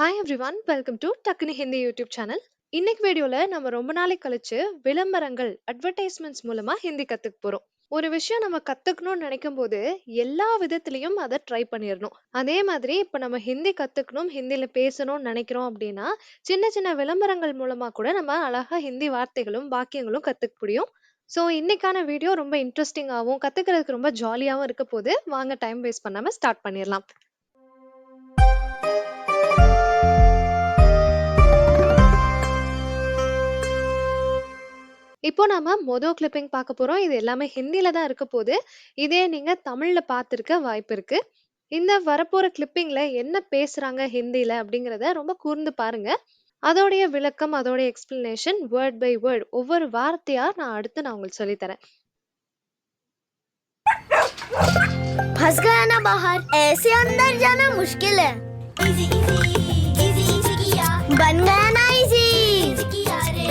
Hi everyone welcome to Takkunu Hindi YouTube channel இன்னைக்கு வீடியோல நம்ம ரொம்ப நாளைக்கு கழிச்சு விளம்பரங்கள் அட்வர்டைஸ்மெண்ட்ஸ் மூலமா ஹிந்தி கத்துக்க போறோம். ஒரு விஷயம் நம்ம கத்துக்கணும்னு நினைக்கும் போது எல்லா விதத்திலையும் அதை ட்ரை பண்ணிடணும் அதே மாதிரி இப்ப நம்ம ஹிந்தி கத்துக்கணும் ஹிந்தியில் பேசணும்னு நினைக்கிறோம் அப்படின்னா சின்ன சின்ன விளம்பரங்கள் மூலமா கூட நம்ம அழகா ஹிந்தி வார்த்தைகளும் வாக்கியங்களும் கத்துக்க முடியும். ஸோ இன்னைக்கான வீடியோ ரொம்ப இன்ட்ரெஸ்டிங்காகவும் கத்துக்கிறதுக்கு ரொம்ப ஜாலியாகவும் இருக்க போது வாங்க டைம் வேஸ்ட் பண்ணாம ஸ்டார்ட் பண்ணிடலாம் இப்போ நாம மொத கிளிப்பிங் பார்க்க போறோம். இது எல்லாமே ஹிந்தில தான் இருக்க போது. இதே நீங்க தமிழ்ல பார்த்திருக்க வாய்ப்பு இருக்கு. இந்த வரப்போற கிளிப்பிங்ல என்ன பேசுறாங்க ஹிந்தில அப்படிங்கிறத ரொம்ப கூர்ந்து பாருங்க. அதோடைய விளக்கம், அதோடைய எக்ஸ்பிளனேஷன் வேர்ட் பை வேர்ட் ஒவ்வொரு வார்த்தையா நான் அடுத்து நான் உங்களுக்கு சொல்லி தரேன். फंस गया ना बाहर ऐसे अंदर जाना मुश्किल है इजी इजी इजी इजी किया बन गया ना इजी किया रे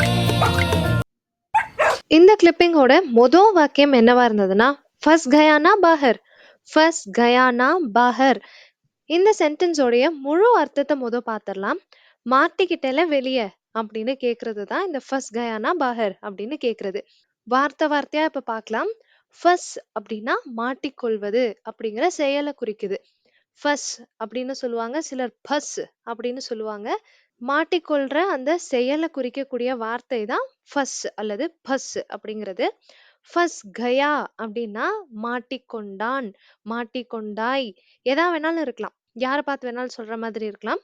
இந்த கிளிப்பிங்கோட மொதல் வாக்கியம் என்னவா இருந்ததுன்னா ஃபஸ் கயானா பாஹர் ஃபஸ் கயானா பாஹர். இந்த சென்டென்ஸோடைய முழு அர்த்தத்தை முத பார்த்துடலாம் மாட்டிக்கிட்டல வெளியே அப்படின்னு கேட்கறது தான் இந்த ஃபஸ் கயானா பாஹர் அப்படின்னு கேக்குறது. வார்த்தை வார்த்தையா இப்ப பார்க்கலாம் ஃபஸ் அப்படின்னா மாட்டிக்கொள்வது அப்படிங்கிற செயலை குறிக்குது. ஃபஸ் அப்படின்னு சொல்லுவாங்க சிலர் பஸ் அப்படின்னு சொல்லுவாங்க. மாட்டிக்கொள்ற அந்த செயலை குறிக்கக்கூடிய வார்த்தை தான் ஃபஸ் அல்லது பஸ் அப்படிங்கிறது. ஃபஸ் கயா அப்படின்னா மாட்டிக்கொண்டான் மாட்டிக்கொண்டாய். எதா வேணாலும் இருக்கலாம். யாரை பார்த்து வேணாலும் சொல்ற மாதிரி இருக்கலாம்.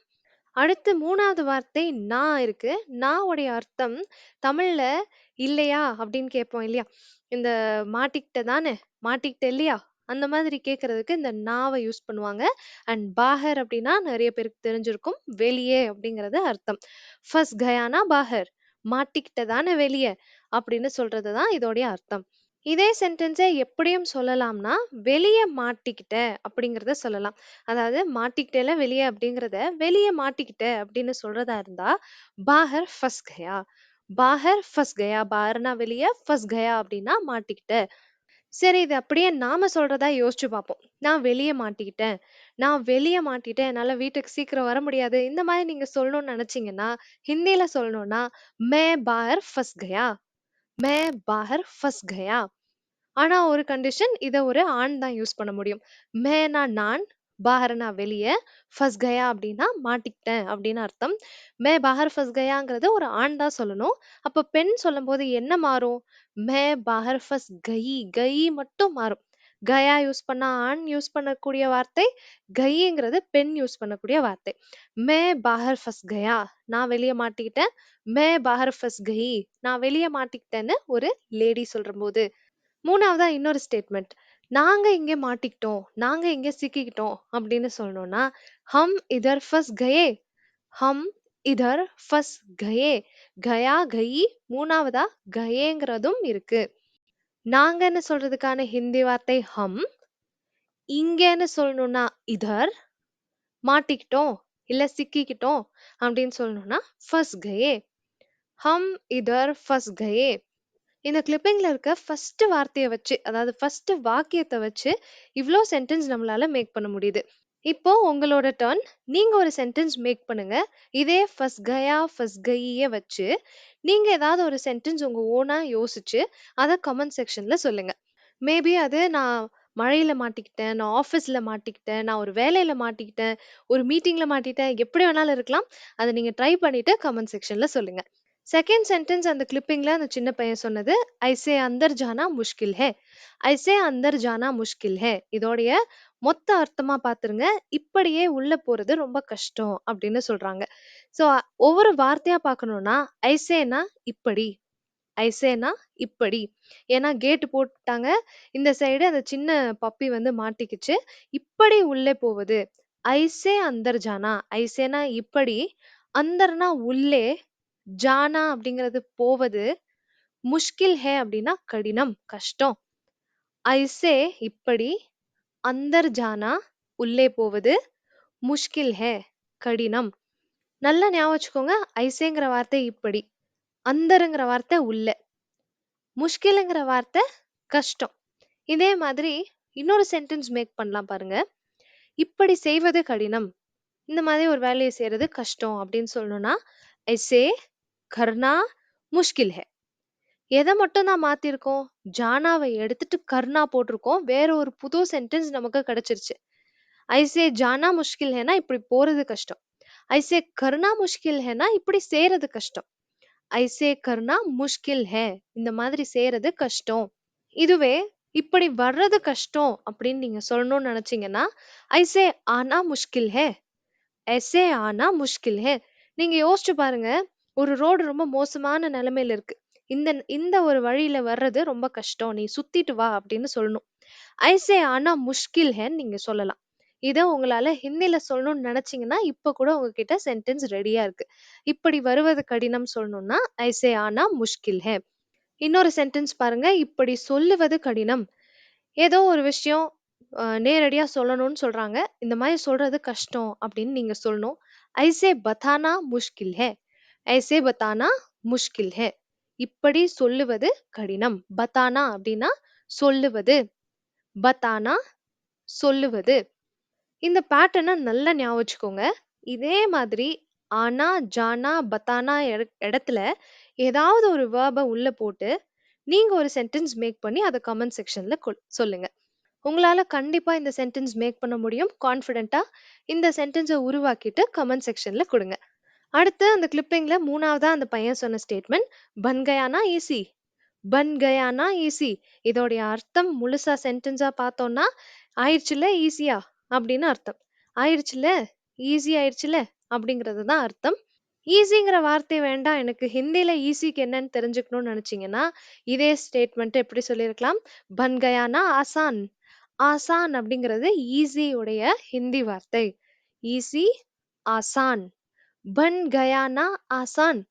அடுத்து மூணாவது வார்த்தை நான் இருக்கு. நான் உடைய அர்த்தம் தமிழ்ல இல்லையா அப்படின்னு கேட்போம் இல்லையா? இந்த மாட்டிக்கிட்ட தானே மாட்டிக்கிட்ட இல்லையா? அந்த மாதிரி கேட்கறதுக்கு இந்த நாவை யூஸ் பண்ணுவாங்க. அண்ட் பாகர் அப்படின்னா நிறைய பேருக்கு தெரிஞ்சிருக்கும். வெளியே அப்படிங்கிறது அர்த்தம். ஃபர்ஸ்ட் கயானா பாகர் மாட்டிக்கிட்ட தானே வெளியே அப்படின்னு சொல்றது தான் இதோடைய அர்த்தம். இதே சென்டென்ஸை எப்படியும் சொல்லலாம்னா வெளியே மாட்டிக்கிட்ட அப்படிங்கிறத சொல்லலாம். அதாவது மாட்டிக்கிட்டேல வெளியே அப்படிங்கிறத வெளியே மாட்டிக்கிட்ட அப்படின்னு சொல்றதா இருந்தா பாஹர் ஃபஸ் கயா. பாகர் ஃபஸ் கயா. பாஹர்னா வெளியே ஃபஸ் கயா அப்படின்னா மாட்டிக்கிட்ட. சரி இது அப்படியே நாம சொல்றதா யோசிச்சு பார்ப்போம் நான் வெளியே மாட்டிக்கிட்டேன். நான் வெளியே மாட்டிட்டேன். என்னால வீட்டுக்கு சீக்கிரம் வர முடியாது. இந்த மாதிரி நீங்க சொல்லணும்னு நினைச்சீங்கன்னா ஹிந்தில சொல்லணும்னா மே பாஹர் ஃபஸ் கயா? மே பாஹர் ஃபஸ் கயா? ஆனா ஒரு கண்டிஷன் இத ஒரு ஆண் தான் யூஸ் பண்ண முடியும். மேனா நான் பாஹர்னா வெளியே ஃபஸ் கயா அப்படின்னா மாட்டிக்கிட்டேன் அப்படின்னு அர்த்தம். மே பாஹர் ஃபஸ் கயாங்கிறது ஒரு ஆண் தான் சொல்லணும். அப்ப பெண் சொல்லும்போது என்ன மாறும்? மே பாஹர் ஃபஸ் கயி கயி மட்டும் மாறும். கயா யூஸ் பண்ணா ஆண் யூஸ் பண்ணக்கூடிய வார்த்தை கைங்கிறது பெண் யூஸ் பண்ணக்கூடிய வார்த்தை. மே பாஹர் ஃபஸ் கயா நான் வெளியே மாட்டிக்கிட்டேன். மே பாஹர் ஃபஸ் கயி நான் வெளியே மாட்டிக்கிட்டேன்னு ஒரு லேடி சொல்ற போது மூணாவதா இன்னொரு ஸ்டேட்மெண்ட் நாங்க இங்க மாட்டிக்கிட்டோம் நாங்க இங்க சிக்கிக்கிட்டோம் அப்படின்னு சொல்லணும்னா ஹம் இதர் ஃபஸ் கயே ஹம் இதர் ஃபஸ் கயே கயா கயி மூணாவதா கயேங்கிறதும் இருக்கு. நாங்கன்னு சொல்றதுக்கான ஹிந்தி வார்த்தை ஹம் இங்கன்னு சொல்லணும்னா இதர் மாட்டிக்கிட்டோம் இல்ல சிக்கிக்கிட்டோம் அப்படின்னு சொல்லணும்னா ஃபஸ் கயே ஹம் இதர் ஃபஸ் கயே. இந்த கிளிப்பிங்ல இருக்க ஃபர்ஸ்ட் வார்த்தையை வச்சு அதாவது ஃபர்ஸ்ட் வாக்கியத்தை வச்சு இவ்ளோ சென்டென்ஸ் நம்மளால மேக் பண்ண முடியுது. இப்போ உங்களோட டர்ன் நீங்க ஒரு சென்டென்ஸ் மேக் பண்ணுங்க. இதே ஃபஸ் கயா ஃபஸ் கயிய வச்சு நீங்க ஏதாவது ஒரு சென்டென்ஸ் உங்க ஓனா யோசிச்சு அதை கமெண்ட் செக்ஷன்ல சொல்லுங்க. மேபி அது நான் மழையில மாட்டிக்கிட்டேன் நான் ஆஃபீஸ்ல மாட்டிக்கிட்டேன் நான் ஒரு வேலையில மாட்டிக்கிட்டேன் ஒரு மீட்டிங்ல மாட்டிக்கிட்டேன் எப்படி வேணாலும் இருக்கலாம். அதை நீங்க ட்ரை பண்ணிட்டு கமெண்ட் செக்ஷன்ல சொல்லுங்க. செகண்ட் சென்டென்ஸ் அந்த கிளிப்பிங்ல அந்த சின்ன பையன் சொன்னது ஐசே அந்தர் ஜானா முஷ்கில் ஹே ஐசே அந்தர் ஜானா முஷ்கில் ஹே இதோடைய மொத்த அர்த்தமா பாத்துருங்க. இப்படியே உள்ள போறது ரொம்ப கஷ்டம் அப்படின்னு சொல்றாங்க. சோ ஒவ்வொரு வார்த்தையா பார்க்கணும்னா ஐசேனா இப்படி ஐசேனா இப்படி. ஏன்னா கேட்டு போட்டாங்க. இந்த சைடு அந்த சின்ன பப்பி வந்து மாட்டிக்கிச்சு. இப்படி உள்ளே போவது ஐசே அந்தர் ஜானா ஐசேனா இப்படி. அந்தர்னா உள்ளே ஜானா அப்படிங்கிறது போவது முஷ்கில் ஹே அப்படின்னா கடினம் கஷ்டம். ஐசே இப்படி அந்தர் ஜானா உள்ளே போவது முஷ்கில் ஹே கடினம். நல்லா ஞாபகம் வச்சுக்கோங்க ஐசேங்கிற வார்த்தை இப்படி அந்தருங்கிற வார்த்தை உள்ள. முஷ்கிலுங்கிற வார்த்தை கஷ்டம். இதே மாதிரி இன்னொரு சென்டென்ஸ் மேக் பண்ணலாம் பாருங்க. இப்படி செய்வது கடினம். இந்த மாதிரி ஒரு வேலையை செய்யறது கஷ்டம் அப்படின்னு சொல்லணும்னா ஐசே கர்ணா முஷ்கில் ஹே. எதை மட்டும் நான் மாத்திருக்கோம்? ஜானாவை எடுத்துட்டு கர்ணா போட்டிருக்கோம். வேற ஒரு புது சென்டென்ஸ் நமக்கு கிடைச்சிருச்சு. ஐசே ஜானா முஷ்கில் ஹேனா இப்படி போறது கஷ்டம். ஐசே கர்ணா முஷ்கில் ஹேனா இப்படி செய்யறது கஷ்டம். ஐசே கர்ணா முஷ்கில் ஹே. இந்த மாதிரி செய்யறது கஷ்டம். இதுவே இப்படி வர்றது கஷ்டம் அப்படின்னு நீங்க சொல்லணும்னு நினைச்சீங்கன்னா ஐசே ஆனா முஷ்கில் ஹே. ஐசே ஆனா முஷ்கில் ஹே. நீங்க யோசிச்சு பாருங்க. ஒரு ரோடு ரொம்ப மோசமான நிலைமையில இருக்கு. இந்த இந்த ஒரு வழியில வர்றது ரொம்ப கஷ்டம். நீ சுத்திட்டு வா அப்படின்னு சொல்லணும். ஐசே ஆனா முஷ்கில் ஹேன்னு நீங்க சொல்லலாம். இதை உங்களால ஹிந்தில சொல்லணும்னு நினைச்சீங்கன்னா இப்ப கூட உங்ககிட்ட சென்டென்ஸ் ரெடியா இருக்கு. இப்படி வருவது கடினம் சொல்லணும்னா ஐசே ஆனா முஷ்கில் ஹே இன்னொரு சென்டென்ஸ் பாருங்க. இப்படி சொல்லுவது கடினம். ஏதோ ஒரு விஷயம் அஹ், நேரடியா சொல்லணும்னு சொல்றாங்க. இந்த மாதிரி சொல்றது கஷ்டம் அப்படின்னு நீங்க சொல்லணும். ஐசே பத்தானா முஷ்கில் ஹே ஐசே பத்தானா முஷ்கில் ஹே இப்படி சொல்லுவது கடினம் பத்தானா அப்படின்னா சொல்லுவது பத்தானா சொல்லுவது இந்த பேட்டர்னை நல்லா ஞாபகம் வச்சுக்கோங்க இதே மாதிரி ஆனா ஜானா பத்தானா இடத்துல ஏதாவது ஒரு வேர்பை உள்ள போட்டு நீங்க ஒரு சென்டென்ஸ் மேக் பண்ணி அதை கமெண்ட் செக்ஷன்ல சொல்லுங்க. உங்களால கண்டிப்பா இந்த சென்டென்ஸ் மேக் பண்ண முடியும். கான்ஃபிடென்ட்டா இந்த சென்டென்ஸை உருவாக்கிட்டு கமெண்ட் செக்ஷன்ல கொடுங்க. அடுத்து அந்த கிளிப்பிங்ல மூணாவதா அந்த பையன் சொன்ன ஸ்டேட்மெண்ட் பன் கயானா ஈஸி பன் கயானா ஈஸி இதோடைய அர்த்தம் முழுசா சென்டென்ஸா பார்த்தோம்னா ஆயிடுச்சுல ஈஸியா? அப்படின்னு அர்த்தம். ஆயிடுச்சுல? ஈஸி ஆயிடுச்சுல? அப்படிங்கிறது தான் அர்த்தம். ஈஸிங்கிற வார்த்தை வேண்டாம். எனக்கு ஹிந்தியில ஈஸிக்கு என்னன்னு தெரிஞ்சுக்கணும்னு நினைச்சீங்கன்னா இதே ஸ்டேட்மெண்ட் எப்படி சொல்லியிருக்கலாம்? பன் கயானா ஆசான் ஆசான் அப்படிங்கிறது ஈஸியுடைய ஹிந்தி வார்த்தை. ஈஸி ஆசான். பன் கயானா ஆசான்.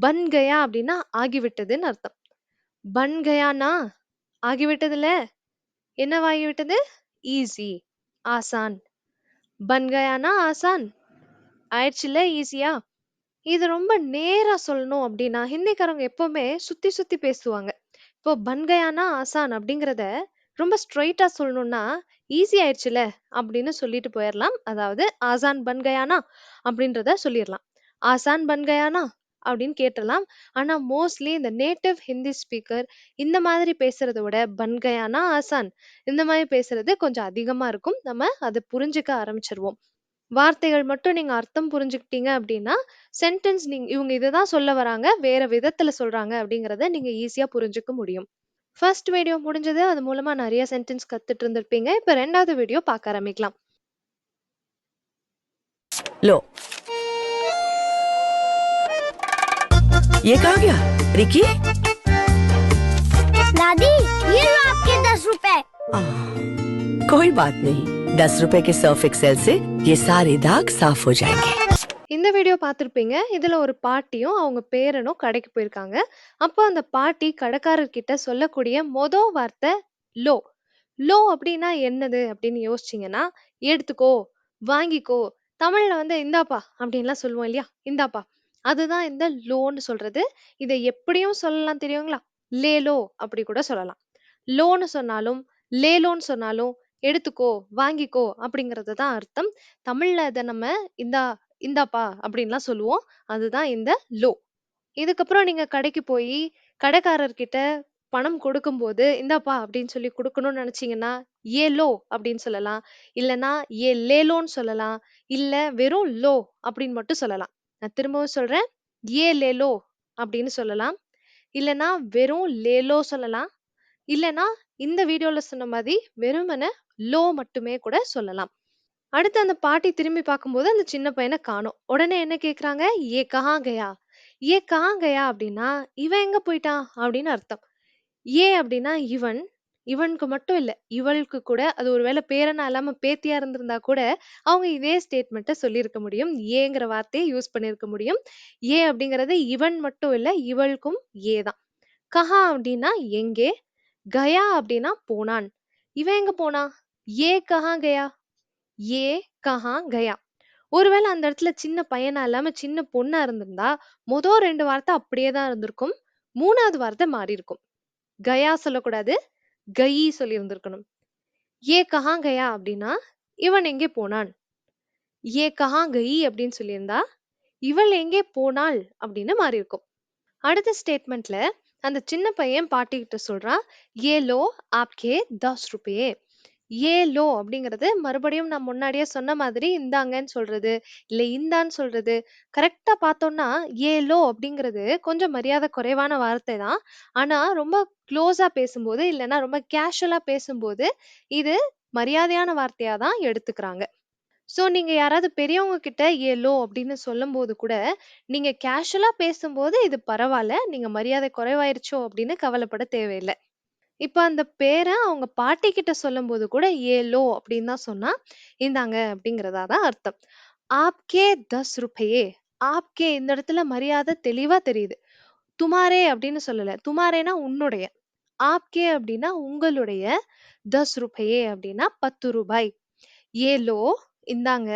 பன் கயா அப்படின்னா ஆகிவிட்டதுன்னு அர்த்தம். பன் கயானா ஆகிவிட்டதுல என்னவாகிவிட்டது ஈஸி. ஆசான். பன் கயானா ஆசான். ஆயிடுச்சுல ஈஸியா? இது ரொம்ப நேரா சொல்லணும் அப்படின்னா ஹிந்திக்காரங்க எப்பவுமே சுத்தி சுத்தி பேசுவாங்க. இப்போ பன்கயானா ஆசான் அப்படிங்கிறத ரொம்ப ஸ்ட்ரைட்டாக சொல்லணும்னா ஈஸி ஆயிடுச்சுல அப்படின்னு சொல்லிட்டு போயிடலாம் அதாவது ஆசான் பன்கயானா அப்படின்றத சொல்லிடலாம் ஆசான் பன்கயானா அப்படின்னு கேட்டலாம் ஆனால் மோஸ்ட்லி இந்த நேட்டிவ் ஹிந்தி ஸ்பீக்கர் இந்த மாதிரி பேசுறத விட பன்கயானா ஆசான் இந்த மாதிரி பேசுறது கொஞ்சம் அதிகமாக இருக்கும். நம்ம அதை புரிஞ்சுக்க ஆரம்பிச்சிருவோம். வார்த்தைகள் மட்டும் நீங்க அர்த்தம் புரிஞ்சுக்கிட்டீங்க அப்படின்னா சென்டென்ஸ் நீங்க இவங்க இதுதான் சொல்ல வராங்க வேற விதத்துல சொல்றாங்க அப்படிங்கிறத நீங்க ஈஸியா புரிஞ்சுக்க முடியும். ஃபர்ஸ்ட் வீடியோ முடிஞ்சது அது மூலமா நிறைய சென்டென்ஸ் கத்துட்டு இருந்திருப்பீங்க இப்ப ரெண்டாவது வீடியோ பார்க்க ஆரம்பிக்கலாம் लो ये कहा गया रिकी दादी ये लो आपके दस रुपए आ, कोई बात नहीं दस रुपए के सर्फ एक्सेल से ये सारे दाग साफ हो जाएंगे இந்த வீடியோ பார்த்துருப்பீங்க இதுல ஒரு பாட்டியும் அவங்க பேரனும் கடைக்கு போயிருக்காங்க. அப்போ அந்த பாட்டி கடைக்காரர்கிட்ட சொல்லக்கூடிய மொத வார்த்தை லோ லோ அப்படின்னா என்னது? அப்படின்னு யோசிச்சீங்கன்னா எடுத்துக்கோ வாங்கிக்கோ தமிழ்ல வந்து இந்தாப்பா அப்படின்லாம் சொல்லுவோம் இல்லையா? இந்தாப்பா. அதுதான் இந்த லோன்னு சொல்றது. இதை எப்படியும் சொல்லலாம் தெரியுங்களா? லேலோ அப்படி கூட சொல்லலாம். லோன்னு சொன்னாலும் லேலோன்னு சொன்னாலும் எடுத்துக்கோ வாங்கிக்கோ அப்படிங்கிறது தான் அர்த்தம். தமிழ்ல இதை நம்ம இந்தா இந்தாப்பா அப்படின்லாம் சொல்லுவோம். அதுதான் இந்த லோ. இதுக்கப்புறம் நீங்க கடைக்கு போய் கடைக்காரர்கிட்ட பணம் கொடுக்கும்போது இந்தாப்பா அப்படின்னு சொல்லி கொடுக்கணும்னு நினைச்சீங்கன்னா ஏ லோ அப்படின்னு சொல்லலாம். இல்லைன்னா ஏ லேலோன்னு சொல்லலாம். இல்ல வெறும் லோ அப்படின்னு மட்டும் சொல்லலாம். நான் திரும்பவும் சொல்றேன் ஏ லேலோ அப்படின்னு சொல்லலாம். இல்லைன்னா வெறும் லேலோ சொல்லலாம். இல்லைன்னா இந்த வீடியோல சொன்ன மாதிரி வெறுமன லோ மட்டுமே கூட சொல்லலாம். அடுத்து அந்த பாட்டி திரும்பி பார்க்கும்போது அந்த சின்ன பையனை காணோம். உடனே என்ன கேக்குறாங்க? ஏ கஹாங்கயா கயா ஏ கஹா அப்படின்னா இவன் எங்க போயிட்டான்? அப்படின்னு அர்த்தம். ஏ அப்படின்னா இவன் இவனுக்கு மட்டும் இல்ல இவளுக்கு கூட அது ஒருவேளை பேரனா இல்லாம பேத்தியா இருந்திருந்தா கூட அவங்க இதே ஸ்டேட்மெண்ட்டை சொல்லியிருக்க முடியும். ஏங்கிற வார்த்தையை யூஸ் பண்ணியிருக்க முடியும். ஏ அப்படிங்கிறது இவன் மட்டும் இல்ல இவளுக்கும் ஏ தான். கஹா அப்படின்னா எங்கே? கயா அப்படின்னா போனான். இவன் எங்க போனா ஏ கஹா கயா ஏ கஹா கயா. ஒருவேளை அந்த இடத்துல சின்ன பையனா இல்லாம சின்ன பொண்ணா இருந்திருந்தா மொதல் ரெண்டு வார்த்தை அப்படியே தான் இருந்திருக்கும். மூணாவது வார்த்தை மாறி இருக்கும். கயா சொல்லக்கூடாது கயி சொல்லி இருந்திருக்கணும். ஏ கஹா கயா அப்படின்னா இவன் எங்கே போனான்? ஏ கஹா கயி அப்படின்னு சொல்லியிருந்தா இவள் எங்கே போனாள் அப்படின்னு மாறி இருக்கும். அடுத்த ஸ்டேட்மெண்ட்ல அந்த சின்ன பையன் பாட்டிக்கிட்ட சொல்றான் ஏ லோ ஆப்கே தஸ் ருபே. ஏ லோ அப்படிங்கிறது மறுபடியும் நான் முன்னாடியே சொன்ன மாதிரி இந்தாங்கன்னு சொல்றது இல்ல இந்தான்னு சொல்றது. கரெக்டா பார்த்தோம்னா ஏ லோ அப்படிங்கிறது கொஞ்சம் மரியாதை குறைவான வார்த்தை தான். ஆனா ரொம்ப க்ளோஸா பேசும்போது இல்லைன்னா ரொம்ப கேஷுவலா பேசும்போது இது மரியாதையான வார்த்தையா தான் எடுத்துக்கிறாங்க. ஸோ நீங்க யாராவது பெரியவங்க கிட்ட ஏலோ அப்படின்னு சொல்லும்போது கூட நீங்க கேஷுவலா பேசும்போது இது பரவாயில்ல நீங்க மரியாதை குறைவாயிருச்சோ அப்படின்னு கவலைப்பட தேவையில்லை. இப்ப அந்த பேரை அவங்க பாட்டி கிட்ட சொல்லும்போது கூட ஏலோ அப்படின்னு தான் சொன்னா இந்தாங்க அப்படிங்கிறதா தான் அர்த்தம். ஆப்கே தஸ் ருபையே. ஆப்கே இந்த இடத்துல மரியாதை தெளிவா தெரியுது. துமாரே அப்படின்னு சொல்லல. துமாரேனா உன்னுடைய. ஆப்கே அப்படின்னா உங்களுடைய. தஸ் ருபையே அப்படின்னா பத்து ரூபாய். ஏலோ இந்தாங்க.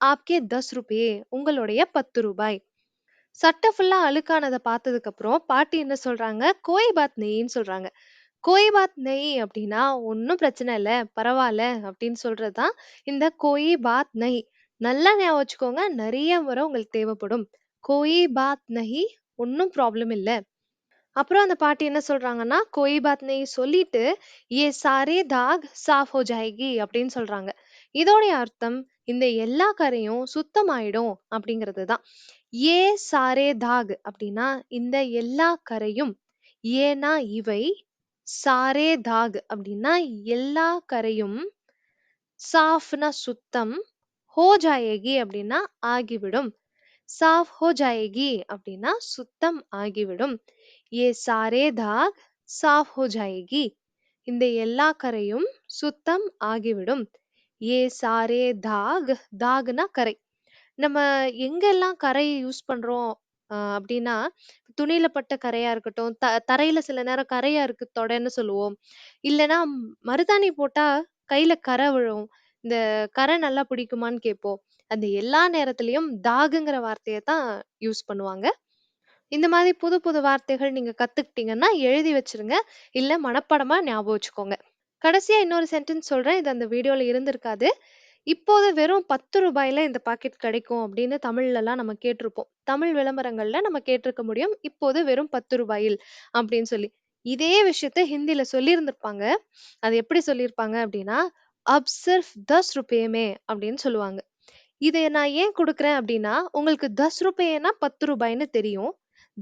ஆப்கே தஸ் ருபையே உங்களுடைய பத்து ரூபாய். சட்டை ஃபுல்லா அழுக்கானதை பார்த்ததுக்கு அப்புறம் பாட்டி என்ன சொல்றாங்க? கோய் பாத் நெய்ன்னு சொல்றாங்க. கோய் பாத் நெய் அப்படின்னா ஒன்றும் பிரச்சனை இல்லை பரவாயில்ல அப்படின்னு சொல்றதுதான் இந்த கோயி பாத் நெய். நல்லா ஞாபகம் வச்சுக்கோங்க நிறைய முறை உங்களுக்கு தேவைப்படும். கோயி பாத் நெய் ஒன்றும் ப்ராப்ளம் இல்லை. அப்புறம் அந்த பாட்டி என்ன சொல்றாங்கன்னா கோயி பாத் நெய் சொல்லிட்டு ஏ சாரே தாக் சாஃப் ஹோ ஜாயகி அப்படின்னு சொல்றாங்க. இதோடைய அர்த்தம் இந்த எல்லா கரையும் சுத்தமாயிடும் அப்படிங்கிறது தான். ஏ சாரே தாக் அப்படின்னா இந்த எல்லா கரையும் ஏனா இவை சாரே தாக் அப்படின்னா எல்லா கரையும் சாஃப்னா சுத்தம் ஹோ ஜாயேகி அப்படின்னா ஆகிவிடும். சாஃப் ஹோ ஜாயேகி அப்படின்னா சுத்தம் ஆகிவிடும். ஏ சாரே தாக் சாஃப் ஹோ ஜாயேகி. இந்த எல்லா கரையும் சுத்தம் ஆகிவிடும். ஏ சாரே தாக் தாக்னா கரை. நம்ம எங்கெல்லாம் கரை யூஸ் பண்றோம் அஹ் அப்படின்னா துணியில பட்ட கரையா இருக்கட்டும் த தரையில சில நேரம் கரையா இருக்கு தொடன்னு சொல்லுவோம். இல்லைன்னா மருதாணி போட்டா கையில கரை விழும். இந்த கரை நல்லா பிடிக்குமான்னு கேட்போம். அந்த எல்லா நேரத்துலயும் தாகுங்கிற வார்த்தையை தான் யூஸ் பண்ணுவாங்க. இந்த மாதிரி புது புது வார்த்தைகள் நீங்க கத்துக்கிட்டீங்கன்னா எழுதி வச்சிருங்க. இல்ல மனப்பாடமா ஞாபகம் வச்சுக்கோங்க. கடைசியா இன்னொரு சென்டென்ஸ் சொல்றேன். இது அந்த வீடியோல இருந்திருக்காது. இப்போது வெறும் பத்து ரூபாயில இந்த பாக்கெட் கிடைக்கும் அப்படின்னு தமிழ்ல எல்லாம் நம்ம கேட்டிருப்போம். தமிழ் விளம்பரங்கள்ல நம்ம கேட்டிருக்க முடியும். இப்போது வெறும் பத்து ரூபாயில் அப்படின்னு சொல்லி. இதே விஷயத்த ஹிந்தில சொல்லியிருந்திருப்பாங்க. அது எப்படி சொல்லியிருப்பாங்க அப்படின்னா அப் சிர்ஃப் தஸ் ருபேமே அப்படின்னு சொல்லுவாங்க. இதை நான் ஏன் கொடுக்குறேன் அப்படின்னா உங்களுக்கு தஸ் ரூபாய்னா பத்து ரூபாய்ன்னு தெரியும்.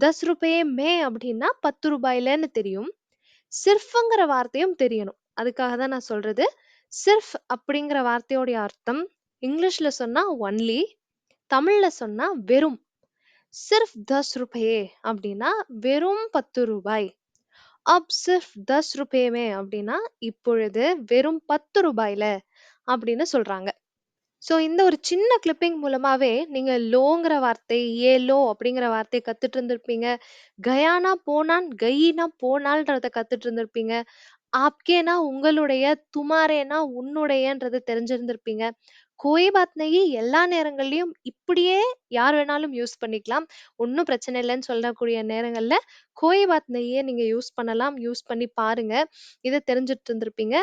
தஸ் ரூபாயே மே அப்படின்னா பத்து ரூபாயிலன்னு தெரியும். சிர்ஃப்ங்கிற வார்த்தையும் தெரியணும். அதுக்காக தான் நான் சொல்றது. சிர்ஃப் அப்படிங்கிற வார்த்தையோடைய அர்த்தம் இங்கிலீஷ்ல சொன்னா ஒன்லி தமிழ்ல சொன்னா வெறும். சிர்ஃப் தஸ் ரூபாயே அப்படின்னா வெறும் பத்து ரூபாய். அப் சிர்ஃப் தஸ் ருபேமே அப்படின்னா இப்பொழுது வெறும் பத்து ரூபாயில அப்படின்னு சொல்றாங்க. ஸோ இந்த ஒரு சின்ன கிளிப்பிங் மூலமாவே நீங்க லோங்கிற வார்த்தை ஏலோ அப்படிங்கிற வார்த்தையை கத்துட்டு இருந்திருப்பீங்க. கயானா போனான் கையினா போனால்ன்றத கத்துட்டு இருந்திருப்பீங்க. ஆப்கேனா உங்களுடைய துமாரேனா உன்னுடையன்றது தெரிஞ்சிருந்திருப்பீங்க. கோய் பாத் நகி எல்லா நேரங்கள்லயும் இப்படியே யார் வேணாலும் யூஸ் பண்ணிக்கலாம். ஒன்றும் பிரச்சனை இல்லைன்னு சொல்லக்கூடிய நேரங்கள்ல கோய் பாத் நகியை நீங்க யூஸ் பண்ணலாம். யூஸ் பண்ணி பாருங்க. இதை தெரிஞ்சுட்டு இருந்திருப்பீங்க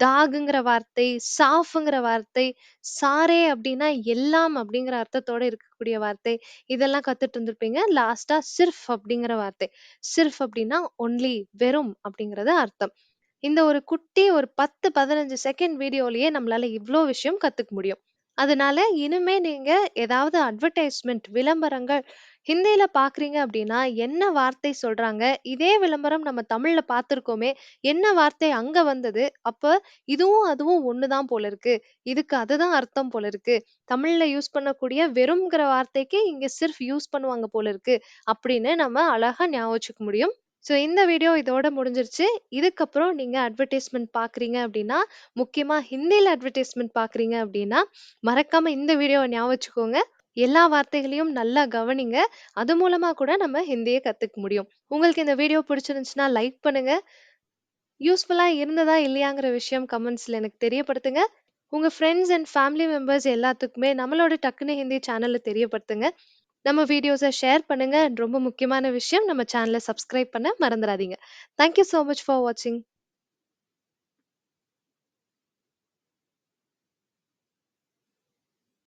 தாகுங்கிற வார்த்தை சாஃப்ங்கிற வார்த்தை சாரே அப்படின்னா எல்லாம் அப்படிங்கிற அர்த்தத்தோட இருக்கக்கூடிய வார்த்தை இதெல்லாம் கத்துட்டு இருந்திருப்பீங்க லாஸ்ட்டா சிர்ஃப் அப்படிங்கிற வார்த்தை. சிர்ஃப் அப்படின்னா ஒன்லி வெறும் அப்படிங்கிறது அர்த்தம். இந்த ஒரு குட்டி ஒரு பத்து பதினஞ்சு செகண்ட் வீடியோலயே நம்மளால இவ்ளோ விஷயம் கத்துக்க முடியும். அதனால இனிமே நீங்க ஏதாவது அட்வர்டைஸ்மெண்ட் விளம்பரங்கள் ஹிந்தியில பாக்குறீங்க அப்படின்னா என்ன வார்த்தை சொல்றாங்க இதே விளம்பரம் நம்ம தமிழ்ல பார்த்திருக்கோமே என்ன வார்த்தை அங்க வந்தது அப்ப இதுவும் அதுவும் ஒண்ணுதான் போல இருக்கு. இதுக்கு அதுதான் அர்த்தம் போல இருக்கு. தமிழ்ல யூஸ் பண்ணக்கூடிய வெறும்ங்கிற வார்த்தைக்கு இங்க சிர்ஃப் யூஸ் பண்ணுவாங்க போல இருக்கு. அப்படின்னு நம்ம அழகா ஞாபகம் வச்சுக்க முடியும். ஸோ இந்த வீடியோ இதோட முடிஞ்சிருச்சு. இதுக்கப்புறம் நீங்க அட்வர்டைஸ்மெண்ட் பார்க்குறீங்க அப்படின்னா முக்கியமா ஹிந்தியில அட்வர்டைஸ்மெண்ட் பார்க்குறீங்க அப்படின்னா மறக்காம இந்த வீடியோவை ஞாபகம் வச்சுக்கோங்க. எல்லா வார்த்தைகளையும் நல்லா கவனிங்க. அது மூலமா கூட நம்ம ஹிந்தியை கத்துக்க முடியும். உங்களுக்கு இந்த வீடியோ பிடிச்சிருந்துச்சுன்னா லைக் பண்ணுங்க. யூஸ்ஃபுல்லா இருந்ததா இல்லையாங்கிற விஷயம் கமெண்ட்ஸ்ல எனக்கு தெரியப்படுத்துங்க. உங்க ஃப்ரெண்ட்ஸ் அண்ட் ஃபேமிலி மெம்பர்ஸ் எல்லாத்துக்குமே நம்மளோட டக்குனு ஹிந்தி சேனல்ல தெரியப்படுத்துங்க. நம்ம வீடியோஸை ஷேர் பண்ணுங்க. அண்ட் ரொம்ப முக்கியமான விஷயம். நம்ம சேனலை சப்ஸ்கிரைப் பண்ண மறந்துடாதீங்க தேங்க்யூ ஸோ மச் ஃபார் வாட்சிங்